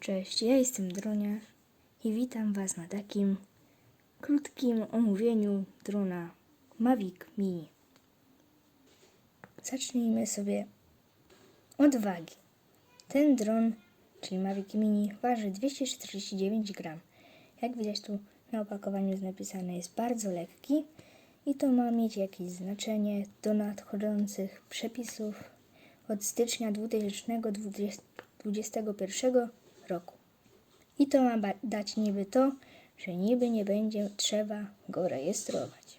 Cześć, ja jestem Dronia i witam Was na takim krótkim omówieniu drona Mavic Mini. Zacznijmy sobie od wagi. Ten dron, czyli Mavic Mini, waży 249 gram. Jak widać tu na opakowaniu jest napisane, jest bardzo lekki i to ma mieć jakieś znaczenie do nadchodzących przepisów od stycznia 2021 roku. I to ma dać niby to, że niby nie będzie trzeba go rejestrować.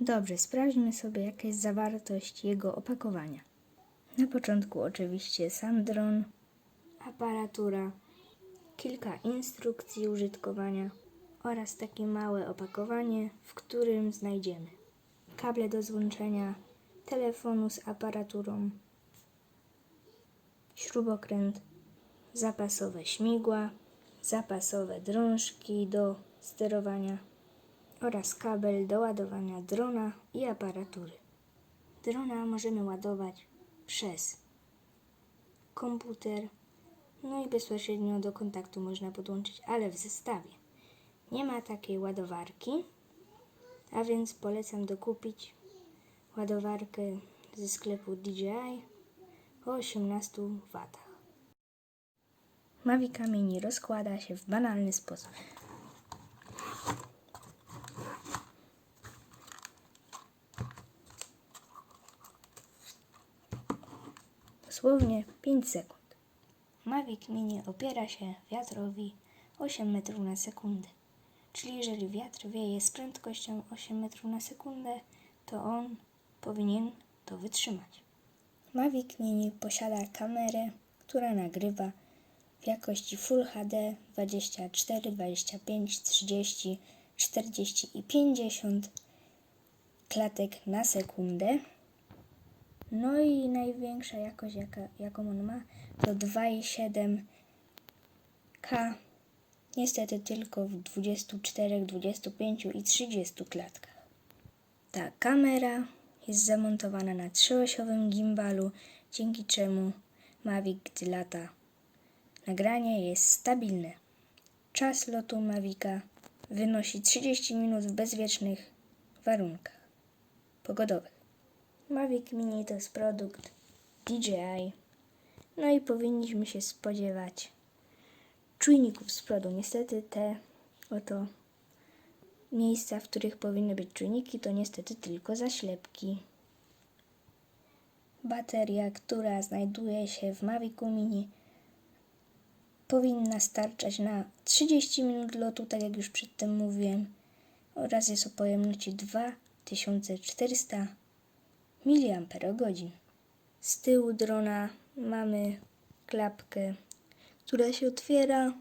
Dobrze, sprawdźmy sobie, jaka jest zawartość jego opakowania. Na początku oczywiście sam dron, aparatura, kilka instrukcji użytkowania oraz takie małe opakowanie, w którym znajdziemy kable do złączenia telefonu z aparaturą, śrubokręt, zapasowe śmigła, zapasowe drążki do sterowania oraz kabel do ładowania drona i aparatury. Drona możemy ładować przez komputer, no i bezpośrednio do kontaktu można podłączyć, ale w zestawie. Nie ma takiej ładowarki, a więc polecam dokupić ładowarkę ze sklepu DJI o 18 W. Mavic Mini rozkłada się w banalny sposób. Dosłownie 5 sekund. Mavic Mini opiera się wiatrowi 8 metrów na sekundę. Czyli jeżeli wiatr wieje z prędkością 8 metrów na sekundę, to on powinien to wytrzymać. Mavic Mini posiada kamerę, która nagrywa w jakości Full HD 24, 25, 30, 40 i 50 klatek na sekundę. No i największa jakość, jaka, jaką on ma, to 2,7K. Niestety tylko w 24, 25 i 30 klatkach. Ta kamera jest zamontowana na trzyosiowym gimbalu, dzięki czemu Mavic, gdy lata, nagranie jest stabilne. Czas lotu Mavica wynosi 30 minut w bezwiecznych warunkach pogodowych. Mavic Mini to jest produkt DJI. No i powinniśmy się spodziewać czujników z przodu. Niestety te oto miejsca, w których powinny być czujniki, to niestety tylko zaślepki. Bateria, która znajduje się w Mavicu Mini, powinna starczać na 30 minut lotu, tak jak już przedtem mówiłem, oraz jest o pojemności 2400 mAh. Z tyłu drona mamy klapkę, która się otwiera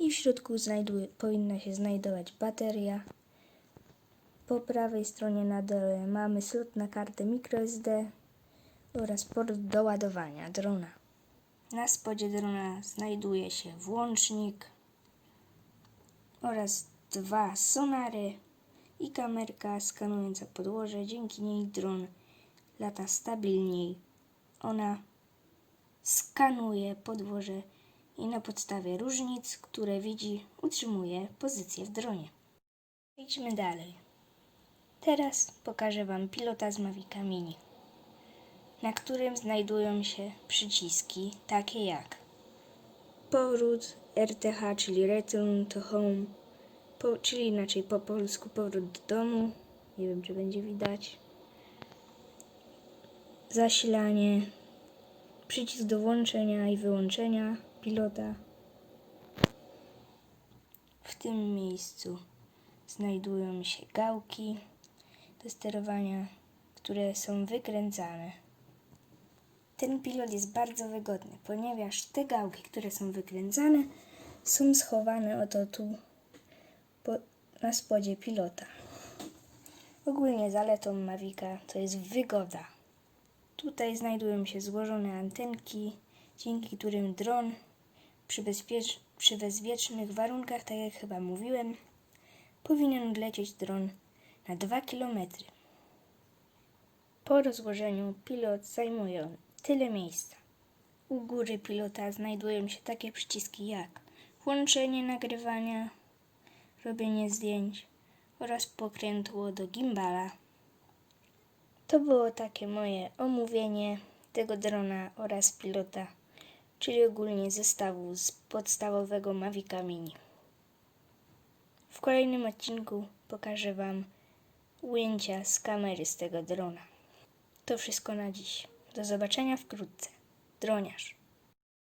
i w środku znajduje, powinna się znajdować bateria. Po prawej stronie na dole mamy slot na kartę microSD oraz port do ładowania drona. Na spodzie drona znajduje się włącznik oraz dwa sonary i kamerka skanująca podłoże. Dzięki niej dron lata stabilniej. Ona skanuje podłoże i na podstawie różnic, które widzi, utrzymuje pozycję w dronie. Idźmy dalej. Teraz pokażę Wam pilota z Mavica Mini, na którym znajdują się przyciski takie jak powrót RTH, czyli Return to Home, po, czyli inaczej po polsku powrót do domu. Nie wiem, czy będzie widać. Zasilanie, przycisk do włączenia i wyłączenia pilota. W tym miejscu znajdują się gałki do sterowania, które są wykręcane. Ten pilot jest bardzo wygodny, ponieważ te gałki, które są wykręcane, są schowane oto tu po, na spodzie pilota. Ogólnie zaletą Mavica to jest wygoda. Tutaj znajdują się złożone antenki, dzięki którym dron przy, bezpiecz- przy bezpiecznych warunkach, tak jak chyba mówiłem, powinien odlecieć dron na 2 km. Po rozłożeniu pilot zajmuje on tyle miejsca. U góry pilota znajdują się takie przyciski jak włączenie nagrywania, robienie zdjęć oraz pokrętło do gimbala. To było takie moje omówienie tego drona oraz pilota, czyli ogólnie zestawu z podstawowego Mavica Mini. W kolejnym odcinku pokażę Wam ujęcia z kamery z tego drona. To wszystko na dziś. Do zobaczenia wkrótce. Droniarz.